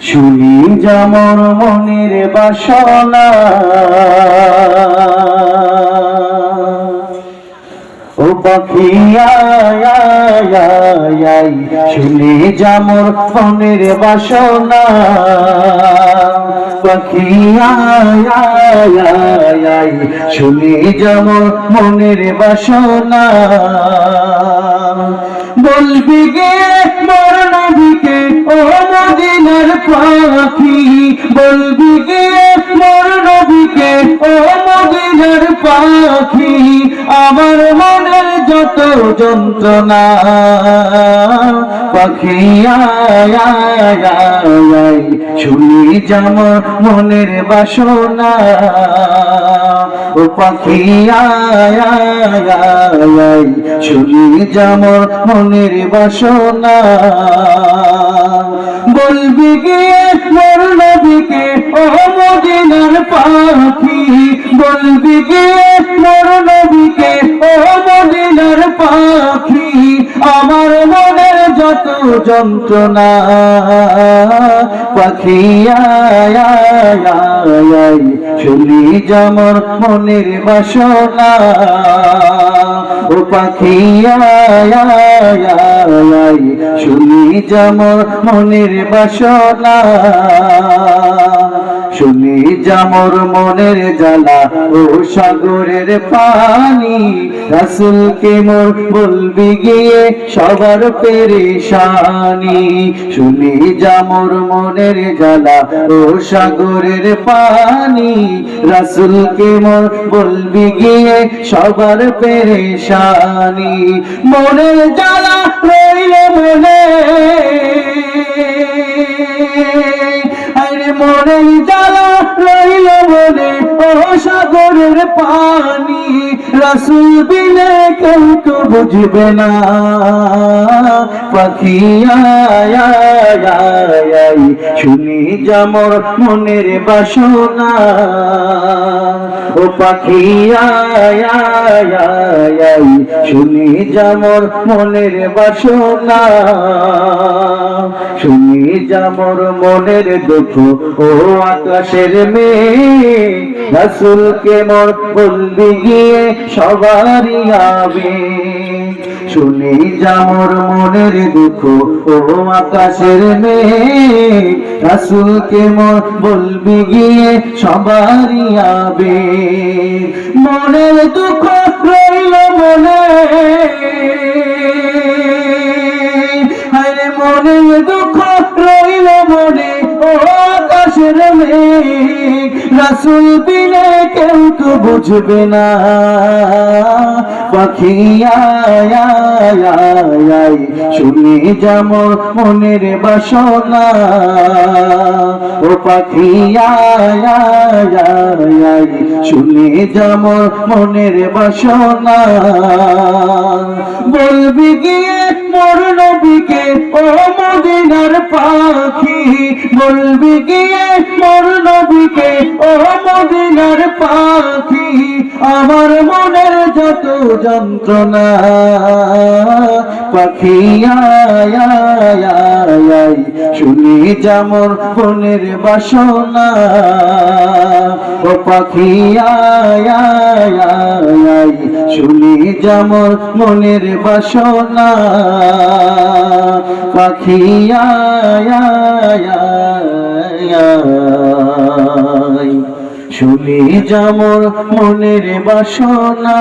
শুনি যেমন মনের বাসনা। ও পাখি শুনি যেমন মনের বাসনা। পাখি শুনি যেমন মনের বাসনা। বলবি গে মোর নবীকে ও মদিনার পাখি। বলবি গে মোর নবীকে ও মদিনার পাখি। আমার মনের যত যন্ত্রণা পাখি আয়, আয়, আয়, শুনি যেমন মনের বাসনা। ও পাখি আয়, শুনি যেমন মনের বাসনা। বলবি গিয়ে মোর নবীকে ও মদিনার পাখি। বলবি গিয়ে মোর নবীকে ও মদিনার পাখি। আমার মনের যত যন্ত্রণা পাখিয়া শুনি যেমন মনের বাসনা। ও পাখিয়া চুলি যেমন মনের বাসনা। শুনি যেমন মনের জ্বালা, ও সাগরের পানি। রাসুলকে মোর বলবি গিয়ে সবার পেরেশানি। শুনি যেমন মনের জ্বালা, ও সাগরের পানি। রাসুলকে মোর বলবি গিয়ে সবার পেরেশানি। মনের জ্বালা রইল মনে। মনের জ্বালা রইল মনে ও সাগরের পানি রাসুল বিনে কেউ তো বুঝবে না। পাখি আয়, শুনি যেমন মনের বাসনা। ও পাখি আয়, শুনি যেমন মনের বাসনা। শুনি যেমন মনের দুঃখ, ও আকাশের মেয়ে রাসুলকে মোর বলবি গিয়ে সবারই আবে। শুনি যেমন মনের দুঃখ, ও আকাশের মেয়ে রাসুলকে মোর বলবি গিয়ে সবারই আবে। মনের দুঃখ রইল মনে মনে ও আকাশের মেঘ রাসুল বিনে কেউ তো বুঝবে না। পাখি আয়, শুনি যেমন মনের বাসনা। ও পাখি আয়, শুনি যেমন মনের বাসনা। বলবি গিয়ে মোর নবীকে, ও মদিনার পাখি। বলবি গিয়ে মোর নবীকে, ও মদিনার পাখি। আমার মনের যত যন্ত্রণা, পাখি শুনি যেমন মনের বাসনা। ও পাখি শুনি যেমন মনের বাসনা। পাখি শুনি যেমন মনের বাসনা।